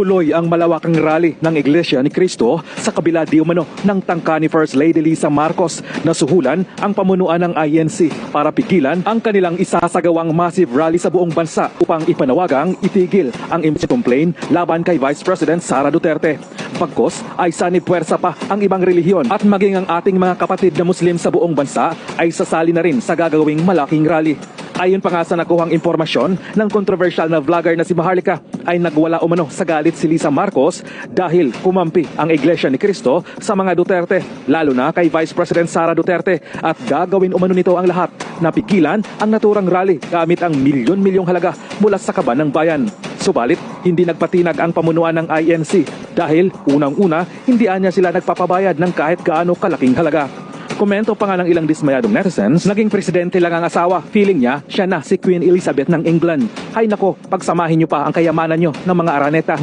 Tuloy ang malawakang rally ng Iglesia ni Cristo sa kabila di umano ng tangka ni First Lady Lisa Marcos na suhulan ang pamunuan ng INC para pigilan ang kanilang isasagawang massive rally sa buong bansa upang ipanawagang itigil ang impeachment complaint laban kay Vice President Sara Duterte. Pagkos ay sanib puwersa pa ang ibang relihiyon at maging ang ating mga kapatid na Muslim sa buong bansa ay sasali na rin sa gagawing malaking rally. Ayon pa nga sa nakuhang impormasyon ng controversial na vlogger na si Maharlika ay nagwala umano sa galit si Lisa Marcos dahil kumampi ang Iglesia ni Cristo sa mga Duterte, lalo na kay Vice President Sara Duterte at gagawin umano nito ang lahat na pigilan ang naturang rally gamit ang milyon-milyong halaga mula sa kaban ng bayan. Subalit, hindi nagpatinag ang pamunuan ng INC dahil unang-una, hindi anya sila nagpapabayad ng kahit gaano kalaking halaga. Komento pa nga ng ilang dismayadong netizens, naging presidente lang ang asawa. Feeling niya, siya na si Queen Elizabeth ng England. Hay nako, pagsamahin niyo pa ang kayamanan niyo ng mga araneta.